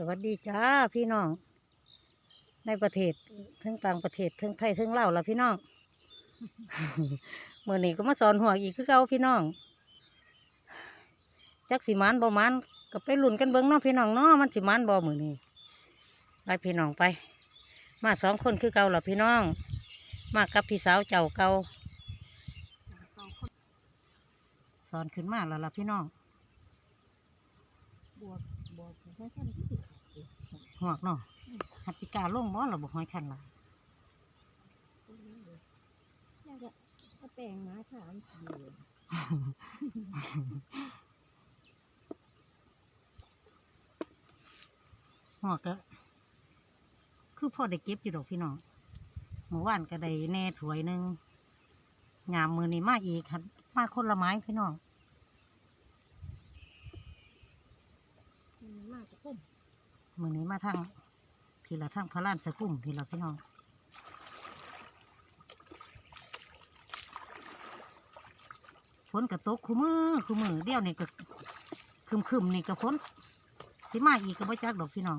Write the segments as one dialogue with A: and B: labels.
A: สวัสดีจ้าพี่น้อง ในประเทศทั้งต่างประเทศทั้งไทยทั้งเล่าวล่ะพี่น้องเมื่อนี้ก็มาสอนหัวอีกคือเก่าพี่น้องจักสิมันบ่มันก็ไปลุ้นกันเบิ่งเนาะพี่น้องเนาะมันสิมันบ่มือนี้ไปพี่น้องไป มาสองคนคือเก่าล่ะพี่น้อง มากับพี่สาวเจ้าเก่าสอนขึ้นมาแล้วล่ะพี่น้อง
B: บวกบวกให้ท่านที่
A: หวกเนาะหัตถิกาลงบ่เราบอกห้อยคันละ
B: น่ะถ้าแปลงมาถามอยู่
A: หวกก็คือพ่อได้เก็บอยู่ดอกพี่น้องเมื่อวานก็ได้แน่ถวยหนึ่งงามมือนี้มาอีกครับมาคนละไม้พี่น้อง
B: มากสักพุ่ม
A: มือนี้มาทางพี่ละทางพระลานสะพุ่มพี่ละพี่น้องฝนกระตกคู่มือคู่มือเดี่ยวนี่ก็คึมคึมนี่ก็ฝนสิมาอีกก็บ่จักดอกพี่น้อง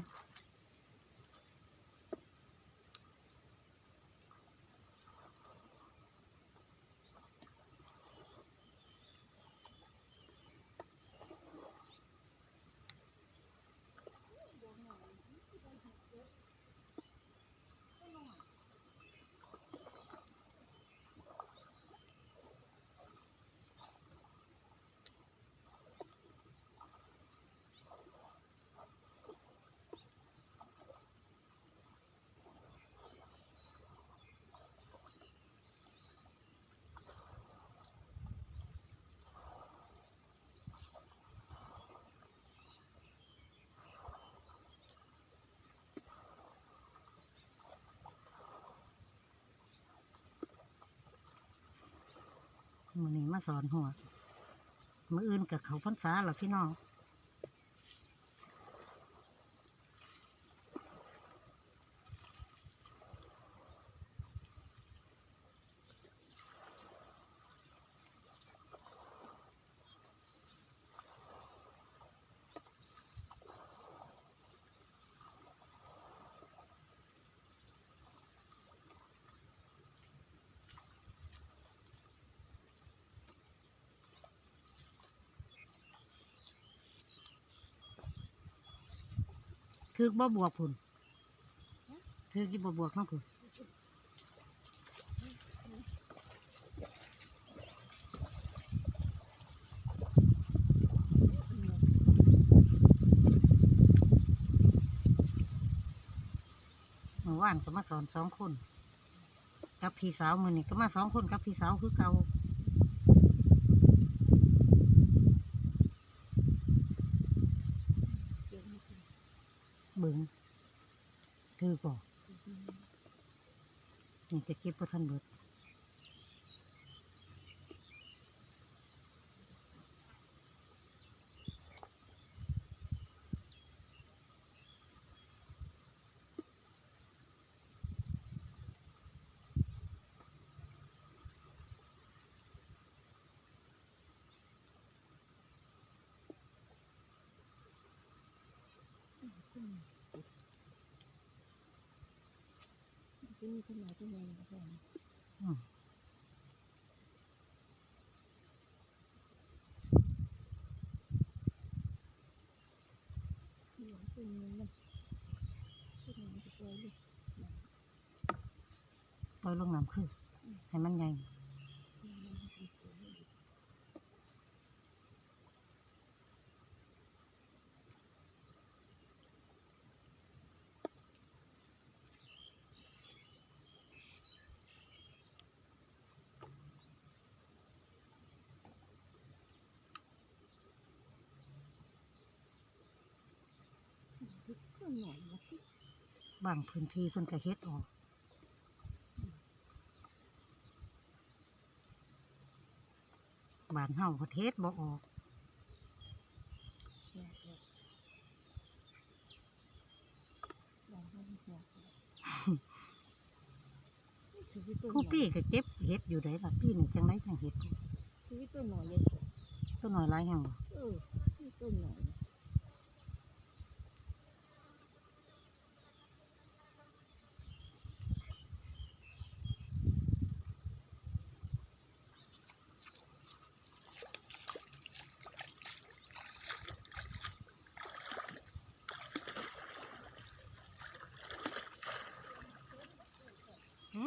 A: มือนี้มาสอนหัวมืออื่นกับเขาพันษาหรอพี่น้อง ถือบ่บวกพุ่นถือกี่บ่บวกน้องพุ่นเมื่านก็มาสอนสองคน กับพี่สาวมือนี่ก็มาสองคนกับพี่สาวคือเก่า
B: เดี๋ยวมันจะ
A: เบิงถือก่อนี่จะเก็บพระท่านเบิด
B: จะมีขนที่ไหน
A: ม
B: ที่หลังเป็นมันมันที่ไหนจะปล่อยเลย
A: ปล่อยลงน้ำคือให้มันใหญ่
B: ก็ หน่อย
A: บางพื้นที่เพิ่นก็เฮ็ดออกบานเฮาประเทศบ่ออก
B: แยกเลยลอก
A: คู่
B: น่อย
A: ปี้ก็เก็บเฮ็ดอยู่ได้ล่ะพี่นี่จังไดจังเฮ็ด
B: ชีวิตตัวหน่อยเลย
A: ตัวน้อยหลายแห่งบ่
B: เออชีวิตตัวหน่อย
A: อ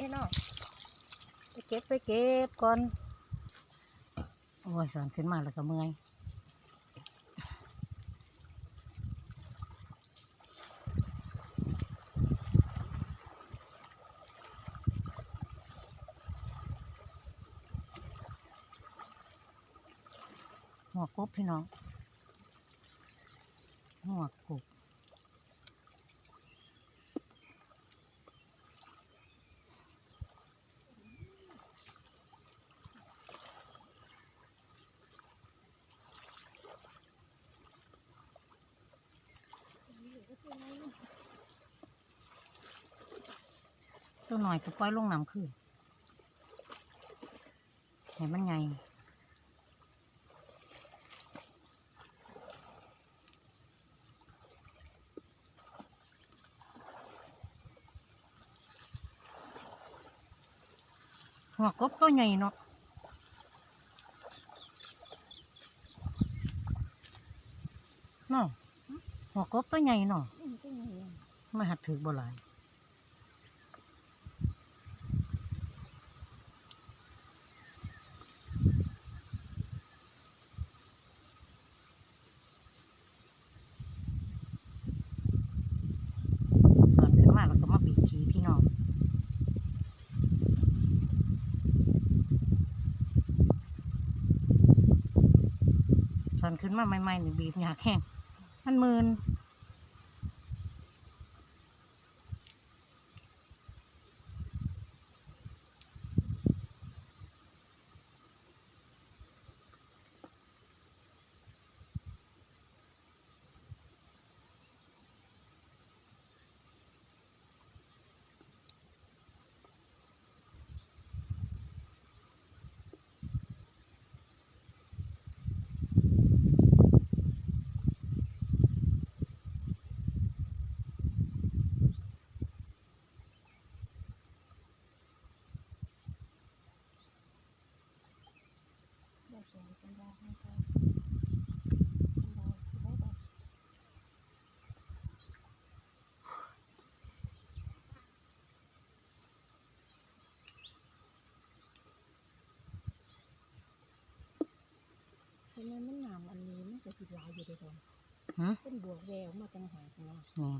A: นพี่น้องไปเก็บไปเก็บก่อน โอ้ยสอนขึ้นมาแล้วก็เมื่อยหัวกบพี่น้องหัวกบ หน่อยก็ปล่อยลงน้ำคือเห็นมันไงหัวกบตัวใหญ่เนาะเนาะหัวกบตัวใหญ่เนาะ
B: อืมก็ยังไง
A: มาหัดถือบ่หลายตอนขึ้นมาแล้วก็มาบีบทีพี่น้องตอนขึ้น มาใหม่ๆนี่บีบอยากแห้งมันมืน
B: เราสอนกันได้ให้เขาเราได้ได้ เพราะนั้นมันหนามอันนี้มันก็สิหลายอยู่เด้วยกัน
A: หืม
B: เป็นบวกแววมาต่างหากเนาะ
A: นี่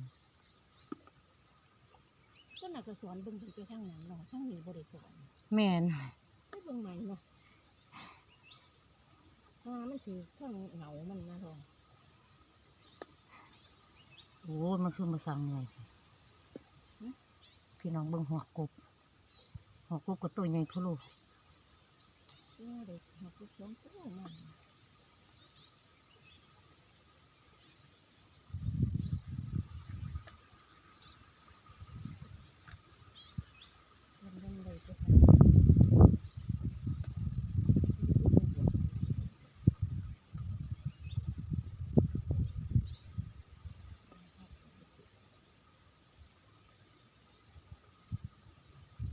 B: ก็น่าจะสอนเบิ่งไปข้างนั้นเนาะข้างนี้บ่ได้สอน
A: แม่น
B: ไปเบิ่งใหม่เนาะอ่ามันถือข้างเหงามันนะทอง
A: โอ้ยมันคือมาสั่งไงพี่น้องเบิ่งหัวกบหัวกบก็ตัวใหญ่ทุลุ
B: เออเด็กหักลูกสองตัวมันมันยังเลยไปทำ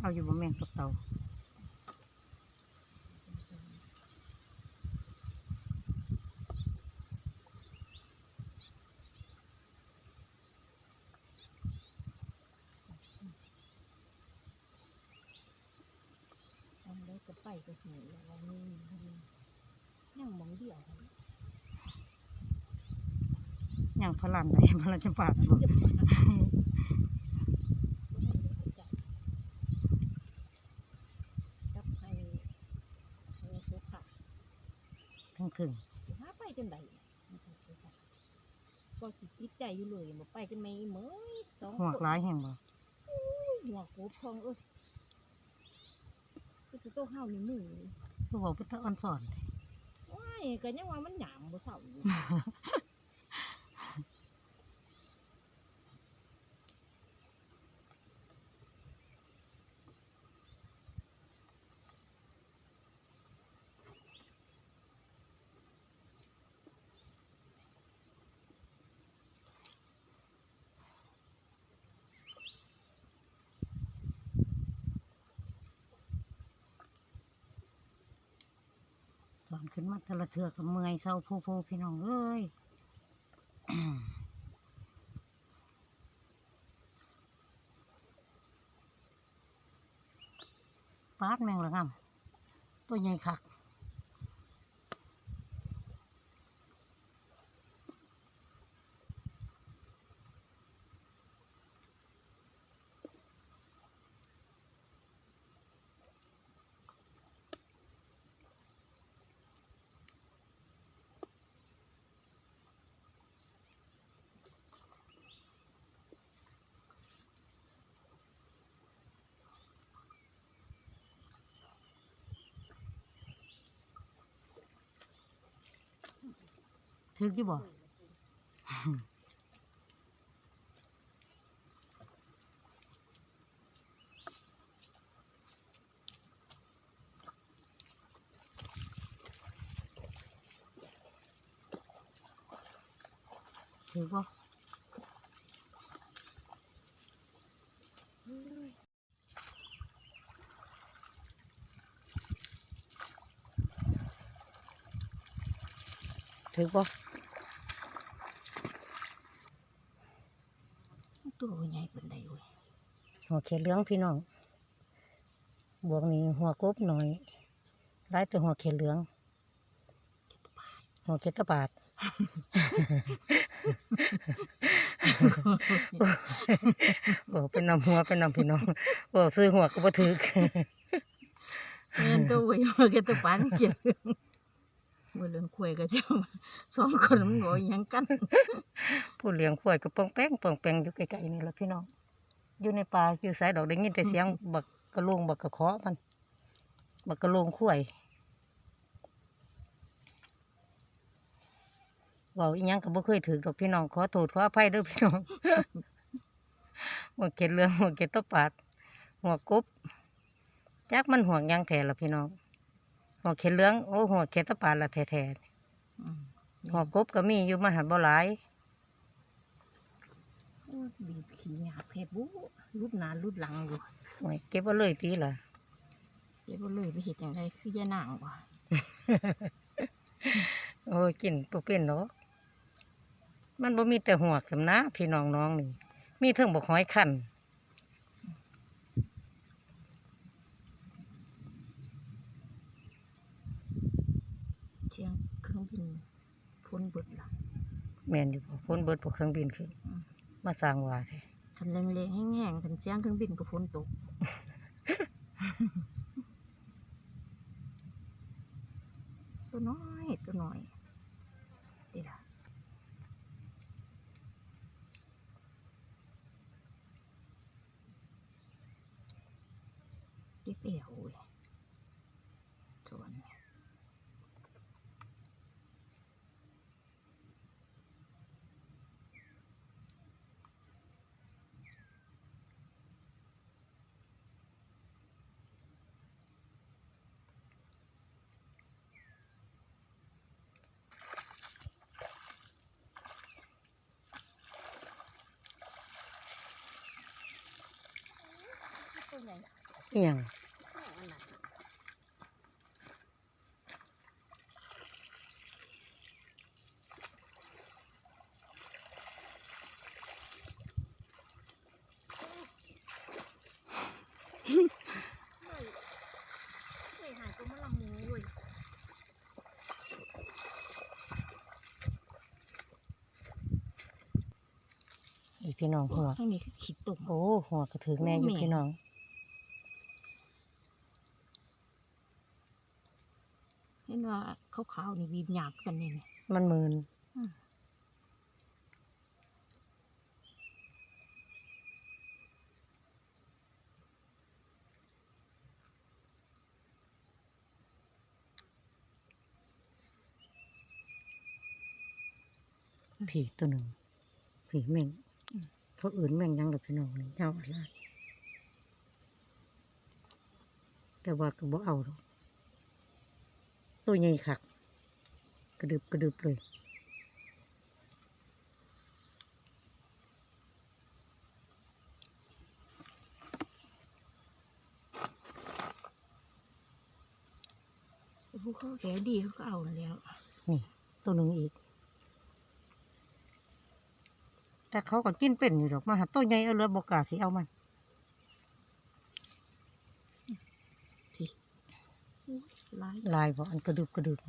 A: เอาอยู่บ่แม่นกับเตา
B: ทำแล้วก็ไปก็หิวแล้ววันนี้ยังมองเดียว
A: ย่างพลันได้พลันจะปาดบ่
B: จะปาก็ให้จับจับให้ให้สุขะ
A: ทั้งถึง
B: หาไปกันได้ก็สิติดใจอยู่เลยมาไปกันไหมเหมยสอง
A: หัวกร้ายแห่งบ่
B: หัวกูทองเอ้ยก็คือโต๊ะห้าวนี่มือ
A: คือบอกพุทธอ่อนสอน
B: ว้ายก็ยังว่ามันหยามบ่เศร้าอยู่
A: สอนขึ้นมาแต่ละเถือกับเมื่อยเศร้าผู้ผู้พี่น้องเอ้ยปาดแมงละงำตัวใหญ่คัก ถึกอยู่บ่ถือบ่ถือบ่
B: ตัวใหญ่เป็นไดเว้ย
A: หัวเขียดเหลืองพี่น้อง บวกนี้หัวกบหน่อยไล่แต่หัวเขียดเหลือง หัวเขียดตะบาดโอ้เป็นนำหัวเป็นนำพี่น้องโอ้ซื้อหัวก็บ่ถือ
B: แม่นตัวเว้ยว่าแกตัวปานเกี่ยวเมื่อเรื่องคุยกับเจ้าสองคนมันบ่หยังกัน
A: ผู้เลี้ยงควายก็ปองแป้งปองแป้งอยู่ไกลๆนี่แหละพี่น้อง อยู่ในป่าอยู่สายดอกได้ยินแต่เสียงบักกระโลงบักกระเคาะมัน บักกระโลงควายเว่าอีหยังก็บ่เคยถือดอกพี่น้องขอโทษขออภัยเด้อพี่น้องหัวเกล็ดเหลืองหัวเกล็ดตะปาดหัวกบจักมันห่วงหยังแท้ละพี่น้องหัวเกล็ดเหลืองโอ้หัวเกล็ดตะปาดละแท้
B: อืม
A: ๆหัวกบก็มีอยู่มาหันบ่หลาย
B: โอ้ย บีบขี้หยาบเพ็บบุรุดหน้ารุดหลังอยู่
A: โอ้ยเก็บเอาเลยตีล่ะ
B: เดี๋ยวบ่เลยไปเฮ็ดจังไดคือยายนางว่ะ
A: โอ้ยกินบ่เป็นเนาะมันบ่มีแต่หัวกสำนะพี่น้องน้องนี่ มีเทิงบกหอยคัน
B: เชียงเครื่องบินพ้นเบิดล่ะ
A: แม่นอยู่บ่ฝนเบิดพวกเครื่องบินขึ้น
B: อื ม
A: มาสร้างว่าแท้
B: คันแรงๆแห้งๆคันเสียงเครื่องบินก็ฝนตก ตัวน้อยตัวน้อยเดี๋ยวล่ะเก็บเอวเว้ยสวน
A: อีหยังอีพี่น้องหัว
B: ข้างนี้คือขีดตุ่ม
A: โอ้หัวกระถึงแน่อยู่
B: แม่
A: พี่น้อง
B: เห็นว่า ขาวๆนี่บีบหยาบกันเนี่ย
A: มันมืน
B: อืม
A: ผีตัวหนึ่งผีแม่งเขาอื่นแม่งยังหรอกพี่น้องนี่เจ้าอะไรแต่ว่าก็บ่เอาตัวใหญ่คัก กระดึบกระดึบเลย
B: ผู้เขาแก่ดีเขาก็เอาแล้ว
A: นี่ตัวหนึ่งอีก แต่เขาก็กินเป็นอยู่หรอกมาหาตัวใหญ่เอาเรือบกล้าสิเอามัน
B: ที่หลาย
A: ลายบ่อันกระดึบกระดึบ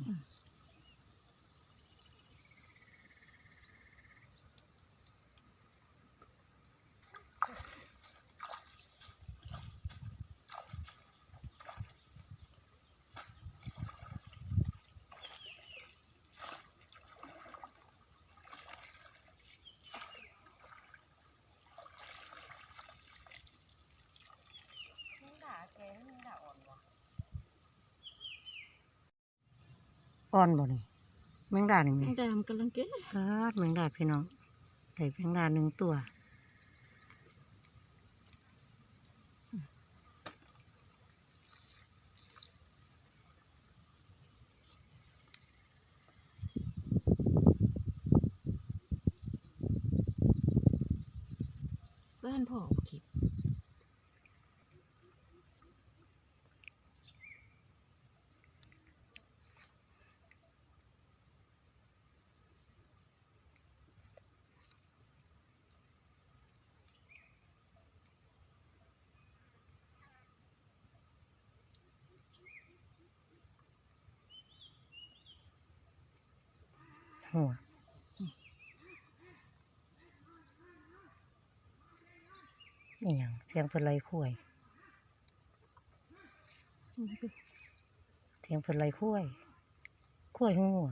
A: อ่อนบ่นี่แมงดานี่แม่
B: แดงกำลังเก็บ
A: ปาดแมงดาพี่น้องใส่แมงดาหนึ่งตัว
B: บ้านพ่อคิด
A: หัวนี่หยังเสียงเพิ่นไล่คุ้ยเสียงเพิ่นไล่คุ้ยคุ้ยหัว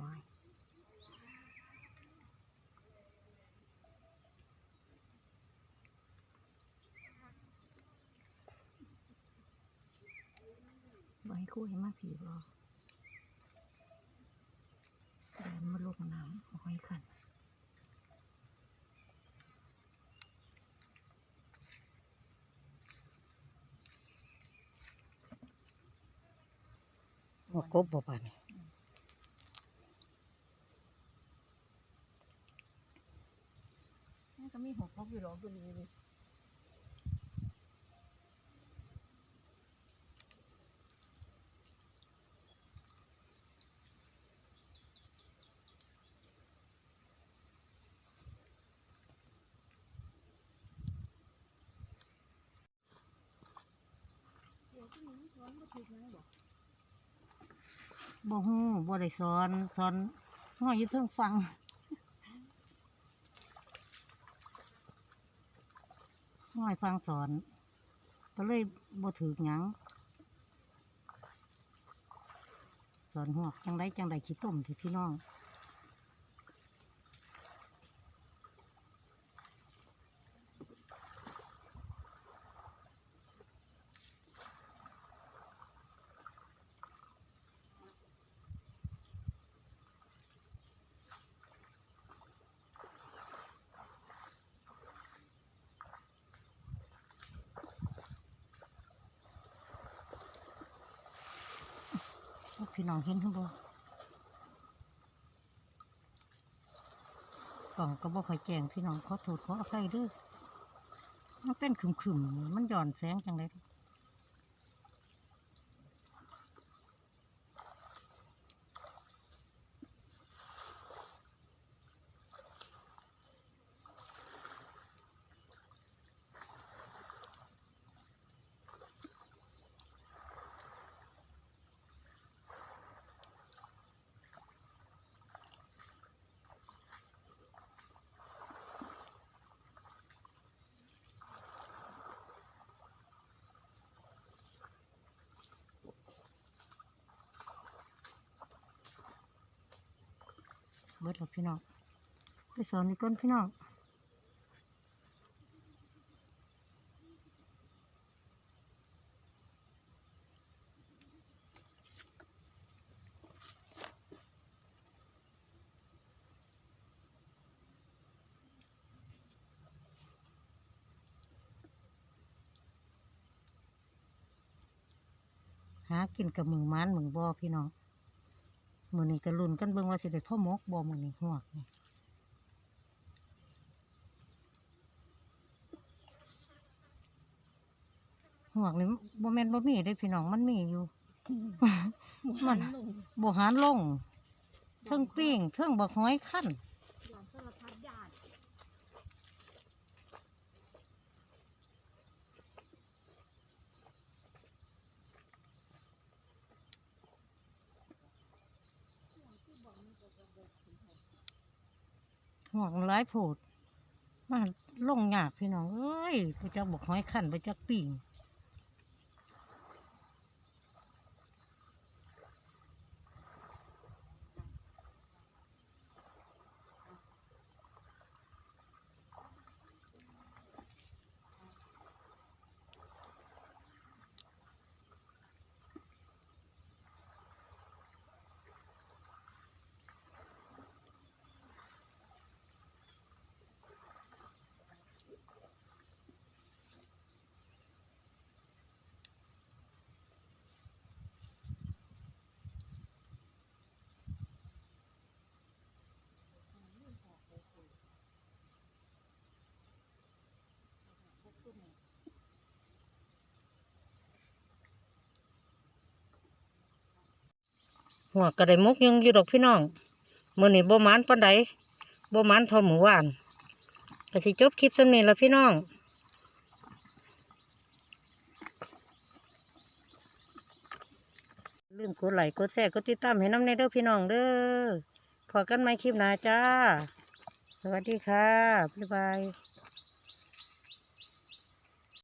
B: ว้ายใบ คู่ให้มาผีบ่แดนมาลงน้ำเอาไว้ขัน
A: หัวกบบ่ปานนี่
B: นี่ก็มีหัวครบอยู่หรอตัวนี้เลยเดี๋ยวที่นี้ร้อนมาถูกไหม บอก
A: บ่ฮู้บ่ได้สอนสอนห้อยอยู่เทิงฟังห้อยฟังสอนก็เลยบ่ถือหยังสอนหวกจังไดจังไดขี้ต้มที่พี่น้อง พี่น้องเห็นข้างบนกล่องก็บ่ค่อยแจ้งพี่น้องขอโทษขออภัยด้วยมันเป็นขึ้มๆมันหย่อนแสงจังเลย เบิดแล้วพี่น้องไปสอนนี่ก่อนพี่น้องหากินกับมือมันมือบ่พี่น้อง มือนี้ก็ลุ้นกันเบิ่งว่าสิได้พ่อมกบ่มือนี้หวกนี่หวกนี่บ่แม่นบ่มีได้พี่น้องมันมีอยู่ มันบ่หารลงเทิงปิ้งเทิงบักหอยขั้น
B: หลานสารพัดญาติ
A: หอกร้ายโพดมาลงยากพี่น้องเอ้ยไปจักบอกห้อยขันไปจักปิ่ง หัวกระไดมุกยังอยู่ดอกพี่น้องมือนี้บ่มานปานใดบ่มานท่ามื้อวานก็สิจบคลิปซั่นนี้ละพี่น้องลืมกดไลค์กดแชร์กดติดตามให้น้ำในเด้อพี่น้องเด้อพอกันใหม่คลิปหน้าจ้า สวัสดีค่ะ บ๊ายบาย